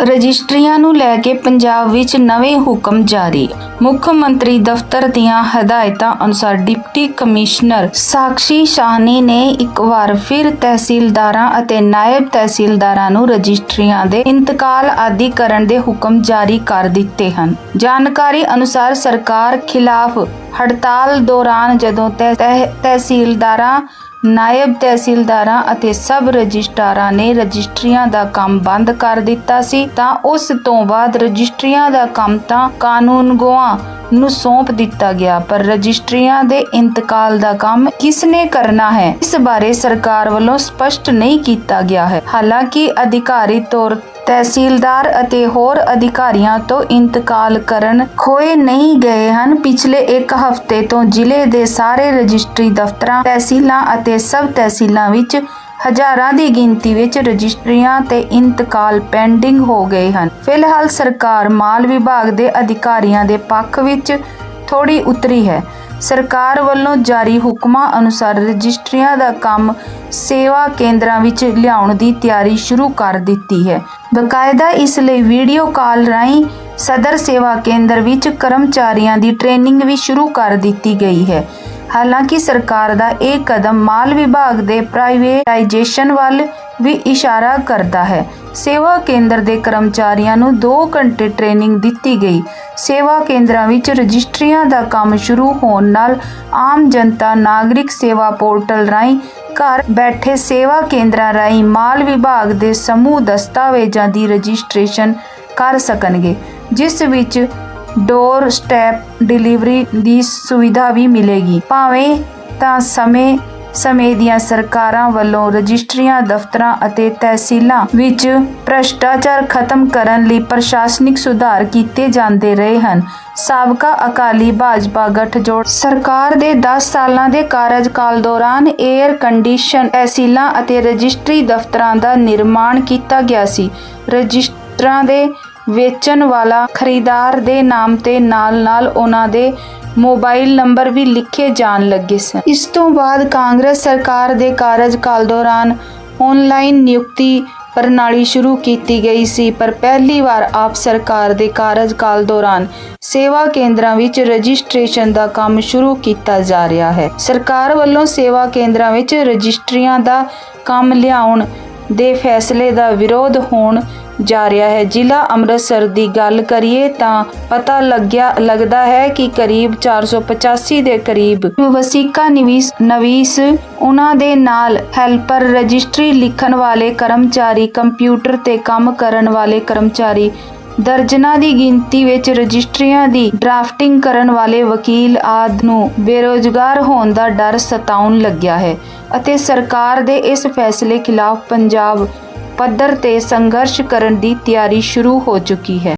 ਰਜਿਸਟਰੀਆਂ ਨੂੰ ਲੈ ਕੇ ਪੰਜਾਬ ਵਿੱਚ ਨਵੇਂ ਹੁਕਮ ਜਾਰੀ। ਮੁੱਖ ਮੰਤਰੀ ਦਫ਼ਤਰ ਦੀਆਂ ਹਦਾਇਤਾਂ ਅਨੁਸਾਰ ਡਿਪਟੀ ਕਮਿਸ਼ਨਰ ਸਾਕਸ਼ੀ ਸ਼ਾਹਨੀ ਨੇ ਇੱਕ ਵਾਰ ਫਿਰ ਤਹਿਸੀਲਦਾਰਾਂ ਅਤੇ ਨਾਇਬ ਤਹਿਸੀਲਦਾਰਾਂ ਨੂੰ ਰਜਿਸਟਰੀਆਂ ਦੇ ਇੰਤਕਾਲ ਆਦਿ ਕਰਨ ਦੇ ਹੁਕਮ ਜਾਰੀ ਕਰ ਦਿੱਤੇ ਹਨ। ਜਾਣਕਾਰੀ ਅਨੁਸਾਰ ਸਰਕਾਰ ਖਿਲਾਫ ਹੜਤਾਲ ਦੌਰਾਨ ਜਦੋਂ ਤਹਿ- ਤਹਿਸੀਲਦਾਰਾਂ ਨਾਇਬ ਤਹਿਸੀਲਦਾਰਾਂ ਅਤੇ ਸਬ ਰਜਿਸਟਰਾਰਾਂ ਨੇ ਰਜਿਸਟਰੀਆਂ ਦਾ ਕੰਮ ਬੰਦ ਕਰ ਦਿੱਤਾ ਸੀ, ਤਾਂ ਉਸ ਤੋਂ ਬਾਅਦ ਰਜਿਸਟਰੀਆਂ ਦਾ ਕੰਮ ਤਾਂ ਕਾਨੂੰਨਗੋਆਂ ਨੂੰ ਸੌਂਪ ਦਿੱਤਾ ਗਿਆ, ਪਰ ਰਜਿਸਟਰੀਆਂ ਦੇ ਇੰਤਕਾਲ ਦਾ ਕੰਮ ਕਿਸ ਨੇ ਕਰਨਾ ਹੈ? ਇਸ ਬਾਰੇ ਸਰਕਾਰ ਵੱਲੋਂ ਸਪਸ਼ਟ ਨਹੀਂ ਕੀਤਾ ਗਿਆ ਹੈ। ਹਾਲਾਂਕਿ ਅਧਿਕਾਰੀ ਤੌਰ ਤਹਿਸੀਲਦਾਰ ਅਤੇ ਹੋਰ ਅਧਿਕਾਰੀਆਂ ਤੋਂ ਇੰਤਕਾਲ ਕਰਨ ਖੋਏ ਨਹੀਂ ਗਏ ਹਨ। ਪਿਛਲੇ ਇੱਕ ਹਫ਼ਤੇ ਤੋਂ ਜ਼ਿਲ੍ਹੇ ਦੇ ਸਾਰੇ ਰਜਿਸਟਰੀ ਦਫ਼ਤਰਾਂ, ਤਹਿਸੀਲਾਂ ਅਤੇ ਸਬ ਤਹਿਸੀਲਾਂ ਵਿੱਚ ਹਜ਼ਾਰਾਂ ਦੀ ਗਿਣਤੀ ਵਿੱਚ ਰਜਿਸਟਰੀਆਂ ਤੇ ਇੰਤਕਾਲ ਪੈਂਡਿੰਗ ਹੋ ਗਏ ਹਨ। ਫਿਲਹਾਲ ਸਰਕਾਰ ਮਾਲ ਵਿਭਾਗ ਦੇ ਅਧਿਕਾਰੀਆਂ ਦੇ ਪੱਖ ਵਿੱਚ ਥੋੜੀ ਉਤਰੀ ਹੈ। ਸਰਕਾਰ ਵੱਲੋਂ ਜਾਰੀ ਹੁਕਮਾਂ ਅਨੁਸਾਰ ਰਜਿਸਟਰੀਆਂ ਦਾ ਕੰਮ ਸੇਵਾ ਕੇਂਦਰਾਂ ਵਿੱਚ ਲਿਆਉਣ ਦੀ ਤਿਆਰੀ ਸ਼ੁਰੂ ਕਰ ਦਿੱਤੀ ਹੈ। ਬਕਾਇਦਾ ਇਸ ਲਈ ਵੀਡੀਓ ਕਾਲ ਰਾਹੀਂ ਸਦਰ ਸੇਵਾ ਕੇਂਦਰ ਵਿੱਚ ਕਰਮਚਾਰੀਆਂ ਦੀ ਟ੍ਰੇਨਿੰਗ ਵੀ ਸ਼ੁਰੂ ਕਰ ਦਿੱਤੀ ਗਈ ਹੈ। ਹਾਲਾਂਕਿ ਸਰਕਾਰ ਦਾ ਇਹ ਕਦਮ ਮਾਲ ਵਿਭਾਗ ਦੇ ਪ੍ਰਾਈਵੇਟਾਈਜੇਸ਼ਨ ਵੱਲ ਵੀ ਇਸ਼ਾਰਾ ਕਰਦਾ ਹੈ। ਸੇਵਾ ਕੇਂਦਰ ਦੇ ਕਰਮਚਾਰੀਆਂ ਨੂੰ 2 ਘੰਟੇ ਟ੍ਰੇਨਿੰਗ ਦਿੱਤੀ ਗਈ। ਸੇਵਾ ਕੇਂਦਰਾਂ ਵਿੱਚ ਰਜਿਸਟਰੀਆਂ ਦਾ ਕੰਮ ਸ਼ੁਰੂ ਹੋਣ ਨਾਲ ਆਮ ਜਨਤਾ ਨਾਗਰਿਕ ਸੇਵਾ ਪੋਰਟਲ ਰਾਹੀਂ ਘਰ ਬੈਠੇ ਸੇਵਾ ਕੇਂਦਰਾਂ ਰਾਹੀਂ ਮਾਲ ਵਿਭਾਗ ਦੇ ਸਮੂਹ ਦਸਤਾਵੇਜ਼ਾਂ ਦੀ ਰਜਿਸਟ੍ਰੇਸ਼ਨ ਕਰ ਸਕਣਗੇ, ਜਿਸ ਵਿੱਚ ਡੋਰ ਸਟੈਪ ਡਿਲੀਵਰੀ ਦੀ ਸੁਵਿਧਾ ਵੀ ਮਿਲੇਗੀ। ਭਾਵੇਂ ਤਾਂ ਸਮੇਂ ਸਮੇਂ ਦੀਆਂ ਸਰਕਾਰਾਂ ਵੱਲੋਂ ਰਜਿਸਟਰੀਆਂ, ਦਫ਼ਤਰਾਂ ਅਤੇ ਤਹਿਸੀਲਾਂ ਵਿੱਚ ਭ੍ਰਸ਼ਟਾਚਾਰ ਖਤਮ ਕਰਨ ਲਈ ਪ੍ਰਸ਼ਾਸਨਿਕ ਸੁਧਾਰ ਕੀਤੇ ਜਾਂਦੇ ਰਹੇ ਹਨ। ਸਾਬਕਾ ਅਕਾਲੀ ਭਾਜਪਾ ਗੱਠਜੋੜ ਸਰਕਾਰ ਦੇ 10 ਸਾਲਾਂ ਦੇ ਕਾਰਜਕਾਲ ਦੌਰਾਨ 에ਅਰ ਕੰਡੀਸ਼ਨ ਤਹਿਸੀਲਾਂ ਅਤੇ ਰਜਿਸਟਰੀ ਦਫ਼ਤਰਾਂ ਦਾ ਨਿਰਮਾਣ ਕੀਤਾ ਗਿਆ ਸੀ। ਰਜਿਸਟਰਾਂ ਦੇ ਵੇਚਣ ਵਾਲਾ ਖਰੀਦਾਰ ਦੇ ਨਾਮ ਤੇ ਨਾਲ-ਨਾਲ ਉਹਨਾਂ ਦੇ ਮੋਬਾਈਲ ਨੰਬਰ ਵੀ ਲਿਖੇ ਜਾਣ ਲੱਗੇ ਸਨ। ਇਸ ਤੋਂ ਬਾਅਦ ਕਾਂਗਰਸ ਸਰਕਾਰ ਦੇ ਕਾਰਜਕਾਲ ਦੌਰਾਨ ਆਨਲਾਈਨ ਨਿਯੁਕਤੀ ਪ੍ਰਣਾਲੀ ਸ਼ੁਰੂ ਕੀਤੀ ਗਈ ਸੀ, ਪਰ ਪਹਿਲੀ ਵਾਰ ਆਪ ਸਰਕਾਰ ਦੇ ਕਾਰਜਕਾਲ ਦੌਰਾਨ ਸੇਵਾ ਕੇਂਦਰਾਂ ਵਿੱਚ ਰਜਿਸਟ੍ਰੇਸ਼ਨ ਦਾ ਕੰਮ ਸ਼ੁਰੂ ਕੀਤਾ ਜਾ ਰਿਹਾ ਹੈ। ਸਰਕਾਰ ਵੱਲੋਂ ਸੇਵਾ ਕੇਂਦਰਾਂ ਵਿੱਚ ਰਜਿਸਟਰੀਆਂ ਦਾ ਕੰਮ ਲਿਆਉਣ ਦੇ ਫੈਸਲੇ ਦਾ ਵਿਰੋਧ ਹੋਣ ਜਾ ਰਿਹਾ ਹੈ। ਜ਼ਿਲ੍ਹਾ ਅੰਮ੍ਰਿਤਸਰ ਦੀ ਗੱਲ ਕਰੀਏ ਤਾਂ ਪਤਾ ਲੱਗਿਆ, ਲੱਗਦਾ ਹੈ ਕਿ ਕਰੀਬ 485 ਦੇ ਕਰੀਬ ਵਸੀਕਾ ਨਿਵੀਸ, ਨਵੀਸ ਉਹਨਾਂ ਦੇ ਨਾਲ ਹੈਲਪਰ ਰਜਿਸਟਰੀ ਲਿਖਣ ਵਾਲੇ ਕਰਮਚਾਰੀ, ਕੰਪਿਊਟਰ ਤੇ ਕੰਮ ਕਰਨ ਵਾਲੇ ਕਰਮਚਾਰੀ ਦਰਜਨਾਂ ਦੀ ਗਿਣਤੀ ਵਿੱਚ ਰਜਿਸਟਰੀਆਂ ਦੀ ਡਰਾਫਟਿੰਗ ਕਰਨ ਵਾਲੇ ਵਕੀਲ ਆਦ ਨੂੰ ਬੇਰੋਜ਼ਗਾਰ ਹੋਣ ਦਾ ਡਰ ਸਤਾਉਣ ਲੱਗਿਆ ਹੈ ਅਤੇ ਸਰਕਾਰ ਦੇ ਇਸ ਫੈਸਲੇ ਖਿਲਾਫ ਪੰਜਾਬ ਪੱਧਰ ਤੇ ਸੰਘਰਸ਼ ਕਰਨ ਦੀ ਤਿਆਰੀ ਸ਼ੁਰੂ ਹੋ ਚੁੱਕੀ ਹੈ।